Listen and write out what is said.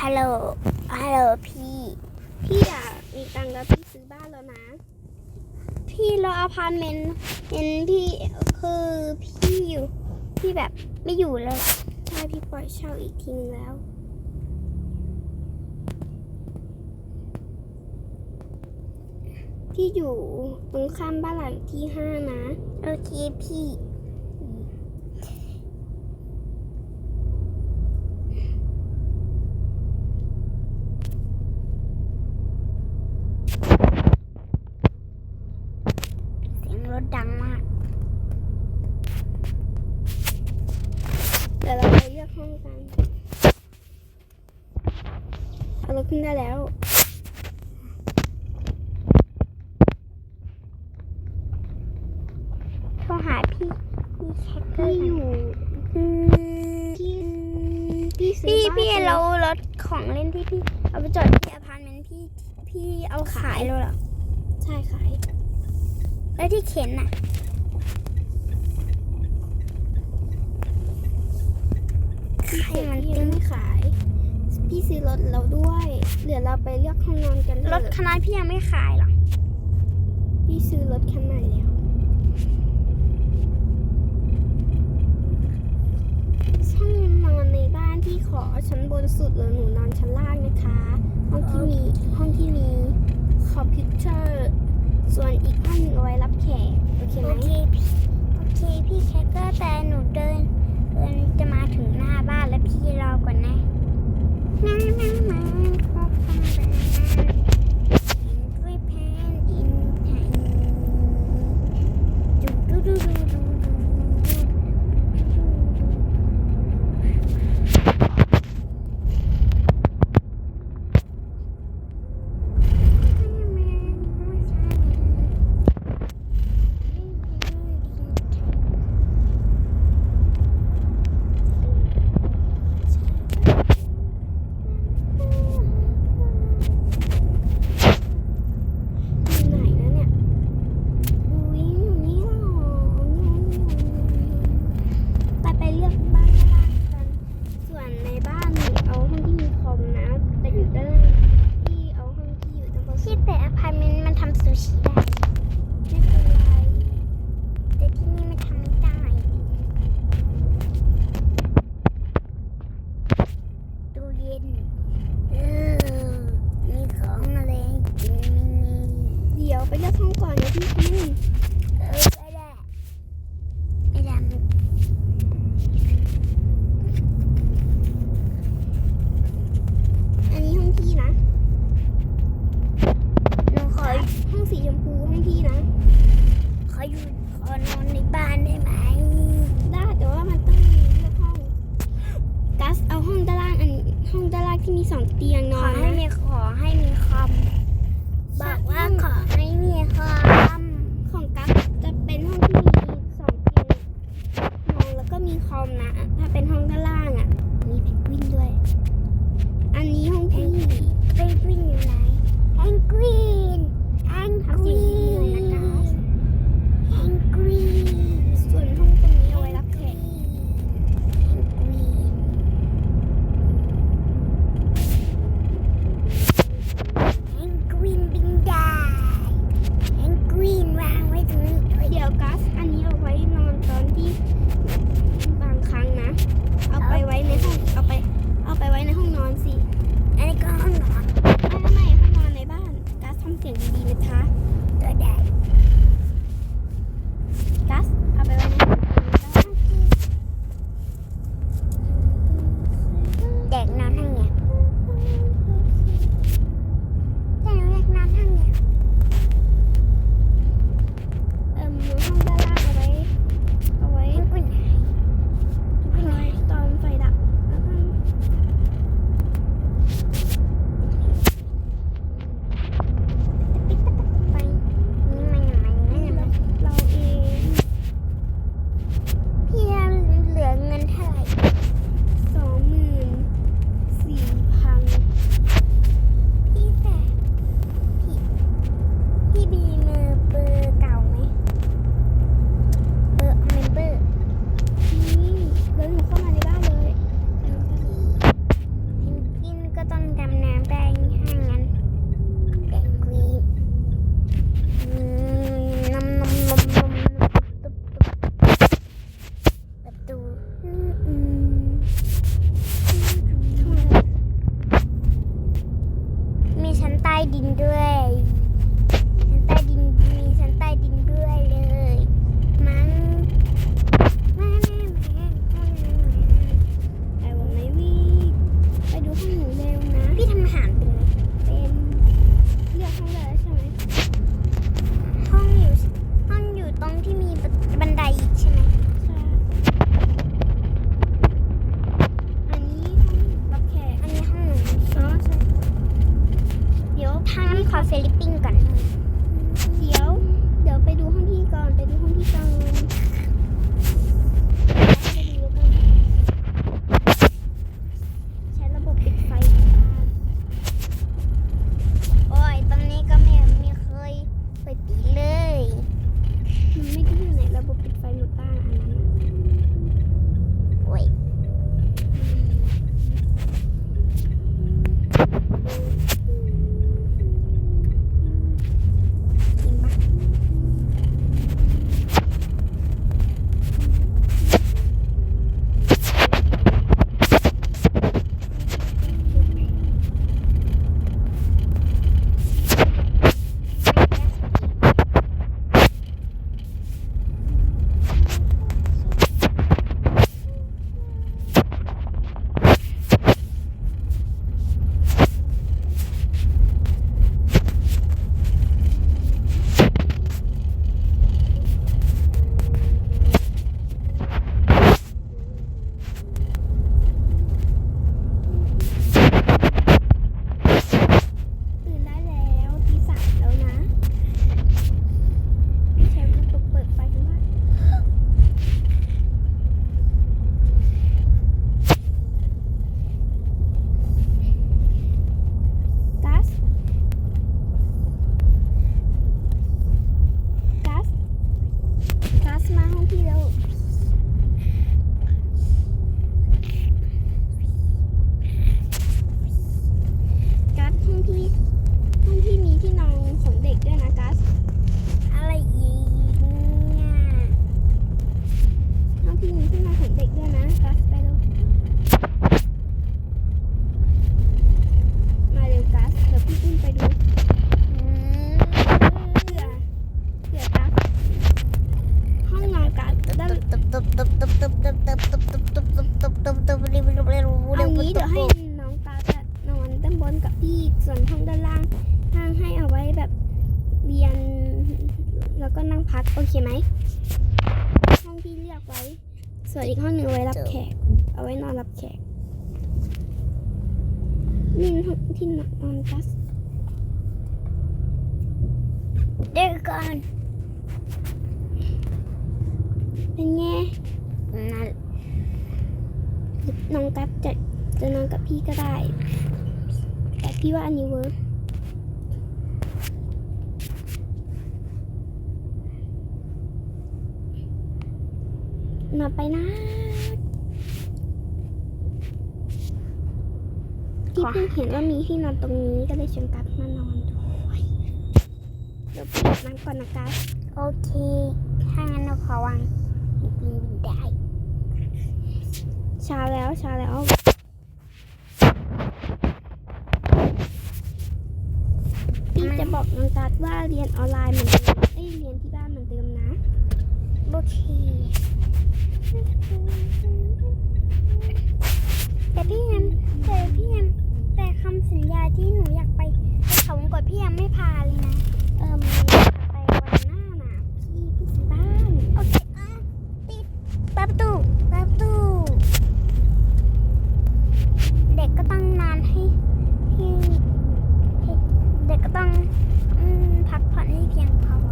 ฮัลโหล ฮัลโหลพี่ พี่อะมีตังค์แล้วพี่ซื้อบ้านแล้วนะ พี่รออพาร์ตเมนต์เห็นพี่คือพี่อยู่ พี่แบบไม่อยู่แล้วใช่พี่ปล่อยเช่าอีกทีนึงแล้ว พี่อยู่ตรงข้ามบ้านหลังที่ห้านะ โอเคพี่ เสียง รถดังมากเดี๋ยวเราไปเลือกห้องกันเอารถขึ้นได้แล้วโทรหาพี่พี่แคคเกอพี่ร์อยู่อืมพี่พี่ซื้อพี่บ้านพี่ไปเรารถของเล่นที่พี่ เอาไปจอดที่อพาร์ตเมนต์พี่พี่เอาขายแล้วเหรอใช่ขาย แล้วที่เข็นน่ะพี่ให้เขียนมันพี่ติ้ยังงไม่ขาย พี่ซื้อรถเราด้วย เดี๋ยวเราไปเลือกห้องนอนกันเถรถอะคันนั้นพี่ยังไม่ขายหรอ พี่ซื้อรถคันใหม่แล้ว ช่างนอนในบ้านพี่ขอชั้นบนสุดเลยหนูนอนชั้นล่างนะคะ ห้องที่มีห้องที่มีคอมพิวเตอร์ ส่วนอีก กโอเคไหม โอเคพี่โอเคพี่แคคเกอร์แต่หนูเดินเดินจะมาถึงหน้าบ้านแล้วพี่รอก่อนนะนั่งนั่งมาขอฟังเลยนะเห็นด้วยแพนดินไทยดูดูดูดูดูดูอยู่ไหนนะเนี่ยอุ้ยอยู่นี่หรอไปไปเลือกบ้านข้างล่างกัน ส่วนในบ้านหนูเอาห้องที่มีคอมนะ แต่อยู่ด้านล่างพี่เอาห้องที่อยู่ด้านบนสุ ที่ ด แต่อพาร์ตเมนต์มันทำซูชิได้ ไม่เป็นไร แต่ที่นี่มันทำไม่ได้ตู้เย็น เออ มีของอะไรให้กินไหมนี่ เดี๋ยวไปเลือกห้องก่อนนะพี่คุณเออไม่ได้ไม่ได้มันอันนี้ห้องพี่นะหนูขอห้องสีชมพูห้องพี่นะ ขออยู่ขอนอนในบ้านได้ไหมได้แต่ว่ามันต้องมีเลือกห้องกัสเอาห้องด้านล่างอันห้องด้านล่างที่มีสองเตียงนขออน สียงดีๆนะคะตัวใหญ่กัสเอาไปไว้ในเด็นอนทั้งเนี้ยเด็กนอนทั้งเนี้ย บนกับพี่ส่วนห้องด้านล่างห้างให้เอาไว้แบบเรียน แล้วก็นั่งพักโอเคไหมห้องพี่เลือกไว้ ส่วนอีกห้องหนึ่งไว้รับแขก เอาไว้นอนรับแขกนี่ห้องที่นอนกัสเดี๋ยวก่อนเป็นไงนั่นน้องกัสจะจะนอนกับพี่ก็ได้แต่ พี่ว่าอันนี้เวิร์กนอนไปนะพี่เพิ่งเห็นว่ามีที่นอนตรงนี้ก็เลยชวนกัสมานอนด้วยเดี๋ยวไปอาบน้ำก่อนนะกัสโอเค ถ้างั้นเราขอวางบินบินได้เช้าแล้วเช้าแล้ว พี่จะ บอกน้องจัดว่าเรียนออนไลน์เหมือนเดิมเอ้ยเรียนที่บ้านเหมือนเดิมนะ โอเคแต่พี่ยังแต่พี่ยังแต่คำสัญญาที่หนูอยากไปไปเขาวงกดพี่ยังไม่พาเลยนะ เอิ่ 可以点炮